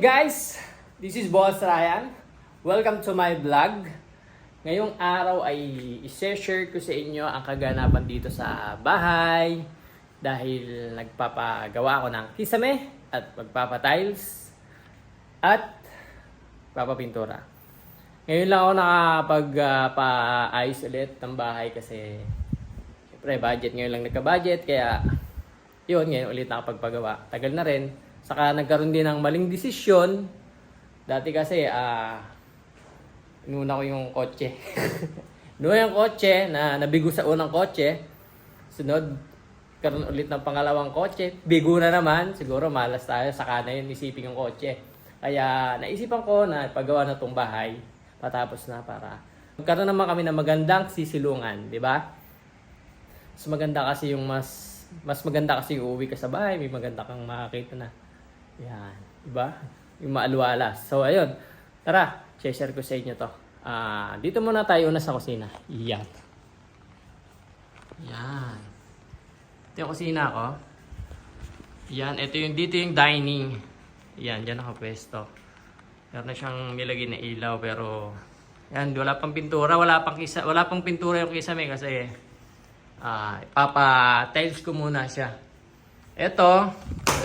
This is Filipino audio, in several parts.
guys, this is Boss Ryan. Welcome to my vlog. Ngayong araw ay i-share ko sa inyo ang kaganapan dito sa bahay dahil nagpapagawa ako ng kisame at magpapatiles at papapintura. Ngayon lang ako nakapag-paayos ulit ng bahay kasi Siyempre, budget ngayon lang nagka-budget, kaya yun, ngayon ulit nakapagpagawa. Tagal na rin. Saka nagkaroon din ng maling desisyon. Dati kasi, ah, inuna ko yung kotse. inuna yung kotse na nabigo sa unang kotse. Sunod, karoon ulit ng pangalawang kotse. Bigo na naman. Siguro malas tayo. Saka na yun isipin yung kotse. Kaya naisipan ko na pagawa na tong bahay. Patapos na para magkaroon naman kami ng magandang sisilungan. Di ba? Mas maganda kasi yung mas mas maganda kasi uuwi ka sa bahay, may maganda kang makakita na. Yan, 'di ba? Yung maalwala. So ayun. Tara, share ko sa inyo 'to. Ah, dito muna tayo una sa kusina. Yan. Yan. Ito yung kusina ko. Yan, ito yung dito yung dining. Yan, diyan nakapwesto. Meron na siyang nilagay na ilaw pero yan, wala pang pintura, wala pang kisa, wala pang pintura yung kisame kasi Ah, ipapa-tiles ko muna siya. Ito,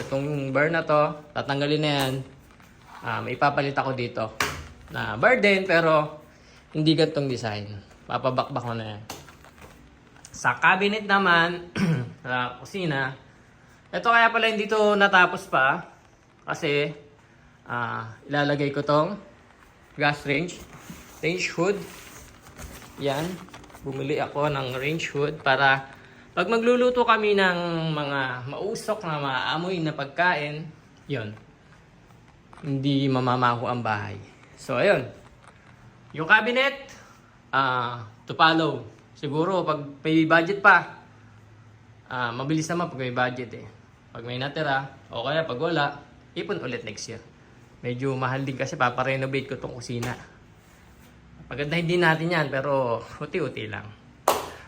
itong bar na to, tatanggalin na yan. Um, ipapalit ako dito. Na bar din, pero hindi gantong design. Papabakbak ko na yan. Sa cabinet naman, sa kusina, ito kaya pala hindi to natapos pa. Kasi, ah, ilalagay ko tong gas range, range hood. Yan bumili ako ng range hood para pag magluluto kami ng mga mausok na maamoy na pagkain, yon hindi mamamaho ang bahay. So, ayun. Yung cabinet, ah, to follow. Siguro, pag may budget pa, ah, mabilis naman pag may budget eh. Pag may natira, o kaya pag wala, ipon ulit next year. Medyo mahal din kasi paparenovate ko tong kusina. Pagandahin din natin yan, pero uti-uti lang.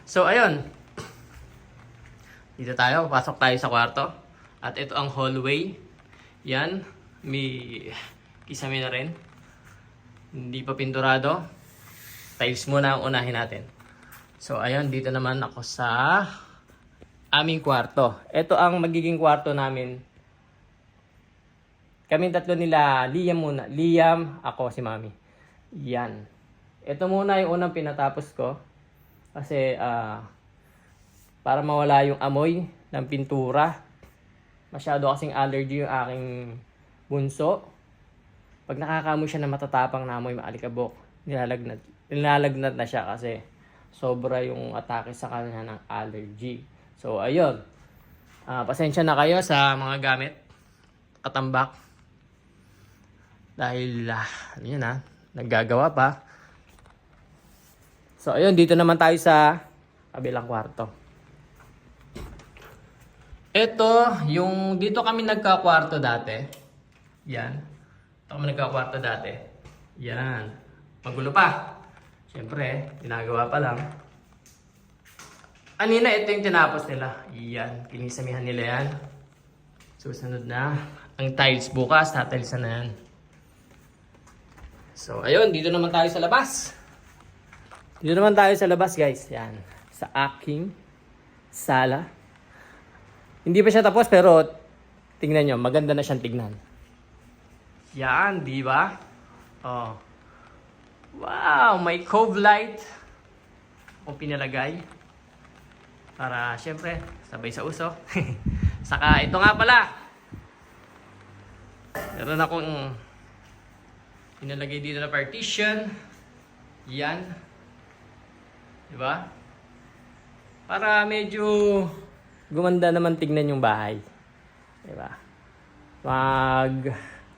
So, ayun. Dito tayo, pasok tayo sa kwarto. At ito ang hallway. Yan. May kisame na rin. Hindi pa pinturado. Tiles muna ang unahin natin. So, ayun. Dito naman ako sa aming kwarto. Ito ang magiging kwarto namin. Kaming tatlo nila, Liam muna. Liam, ako, si Mami. Yan. Ito muna yung unang pinatapos ko. Kasi ah para mawala yung amoy ng pintura. Masyado kasing allergy yung aking bunso. Pag nakakamoy siya na matatapang na amoy maalikabok, nilalagnat, nilalagnat na siya kasi sobra yung atake sa kanya ng allergy. So, ayun. Ah, pasensya na kayo sa mga gamit. Katambak. Dahil, ah, ano yun ah, naggagawa pa. So, ayun, dito naman tayo sa kabilang kwarto. Ito, yung dito kami nagka-kwarto dati. Yan. Ito kami nagka-kwarto dati. Yan. Magulo pa. Siyempre, ginagawa pa lang. Anina, ito yung tinapos nila. Yan. Kinisamihan nila yan. Susunod na. Ang tiles bukas, na-tiles na yan. So, ayun, dito naman tayo sa labas. Dito naman tayo sa labas, guys. Yan. Sa aking sala. Hindi pa siya tapos, pero tingnan nyo, maganda na siyang tignan. Yan, di ba? Oh. Wow, may cove light. Kung pinalagay. Para, syempre, sabay sa uso. Saka, ito nga pala. Meron akong pinalagay dito na partition. Yan. Diba? Para medyo gumanda naman tignan yung bahay. Diba? Mag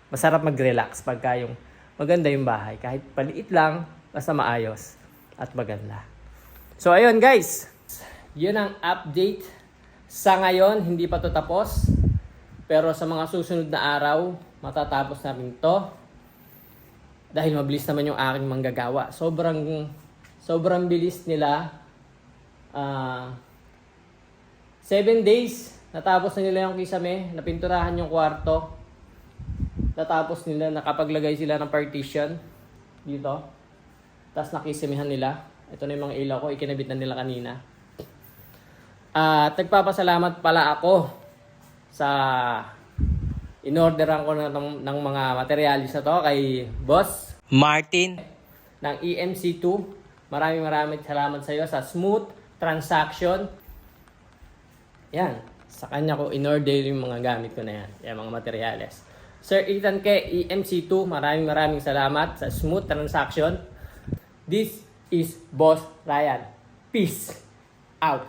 masarap mag-relax pagka yung maganda yung bahay. Kahit paliit lang, basta maayos at maganda. So ayun guys, yun ang update. Sa ngayon, hindi pa to tapos. Pero sa mga susunod na araw, matatapos namin to. Dahil mabilis naman yung aking manggagawa. Sobrang sobrang bilis nila. Ah, seven days, natapos na nila yung kisame, napinturahan yung kwarto. natapos nila, nakapaglagay sila ng partition dito. Tapos nakisimihan nila. Ito na yung mga ilaw ko, ikinabit na nila kanina. At nagpapasalamat pala ako sa inorderan ko na ng, ng mga materialis na to kay Boss Martin. ng EMC2. Maraming maraming salamat sa iyo sa smooth transaction. Yan. Sa kanya ko in-order yung mga gamit ko na yan. Yan, mga materyales. Sir Ethan K, EMC2, maraming maraming salamat sa smooth transaction. This is Boss Ryan. Peace out.